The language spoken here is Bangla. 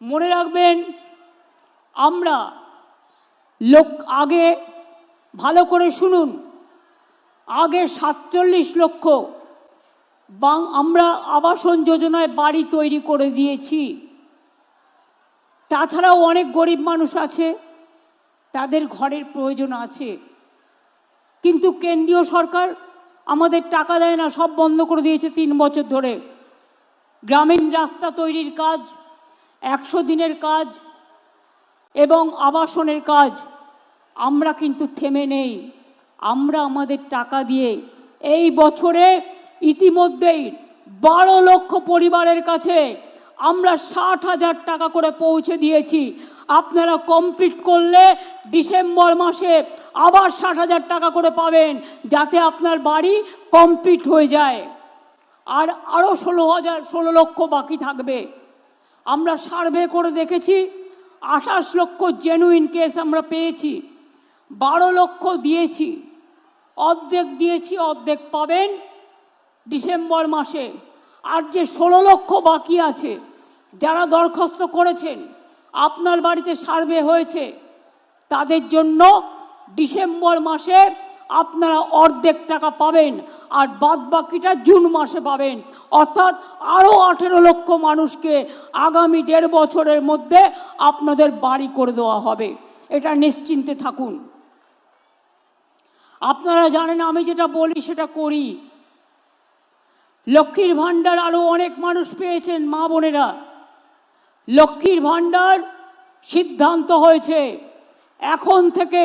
মনে রাখবেন, আমরা লোক আগে ভালো করে শুনুন। আগে সাতচল্লিশ লক্ষ বাং আমরা আবাসন যোজনায় বাড়ি তৈরি করে দিয়েছি। তাছাড়াও অনেক গরিব মানুষ আছে, তাদের ঘরের প্রয়োজন আছে। কিন্তু কেন্দ্রীয় সরকার আমাদের টাকা দেয় না, সব বন্ধ করে দিয়েছে তিন বছর ধরে। গ্রামীণ রাস্তা তৈরির কাজ একশো দিনের কাজ এবং আবাসনের কাজ। আমরা কিন্তু থেমে নেই। আমরা আমাদের টাকা দিয়ে এই বছরে ইতিমধ্যেই বারো লক্ষ পরিবারের কাছে আমরা ষাট হাজার টাকা করে পৌঁছে দিয়েছি। আপনারা কমপ্লিট করলে ডিসেম্বর মাসে আবার ষাট হাজার টাকা করে পাবেন, যাতে আপনার বাড়ি কমপ্লিট হয়ে যায়। আর আরও ষোলো হাজার, ষোলো লক্ষ বাকি থাকবে। আমরা সার্ভে করে দেখেছি, আঠাশ লক্ষ জেনুইন কেস আমরা পেয়েছি, বারো লক্ষ দিয়েছি, অর্ধেক দিয়েছি, অর্ধেক পাবেন ডিসেম্বর মাসে। আর যে ষোলো লক্ষ বাকি আছে, যারা দরখাস্ত করেছেন, আপনার বাড়িতে সার্ভে হয়েছে, তাদের জন্য ডিসেম্বর মাসে আপনারা অর্ধেক টাকা পাবেন আর বাদ বাকিটা জুন মাসে পাবেন। অর্থাৎ আরও আঠেরো লক্ষ মানুষকে আগামী দেড় বছরের মধ্যে আপনাদের বাড়ি করে দেওয়া হবে। এটা নিশ্চিন্তে থাকুন। আপনারা জানেন, আমি যেটা বলি সেটা করি। লক্ষ্মীর ভাণ্ডার আরও অনেক মানুষ পেয়েছেন, মা বোনেরা। লক্ষ্মীর ভাণ্ডার সিদ্ধান্ত হয়েছে। এখন থেকে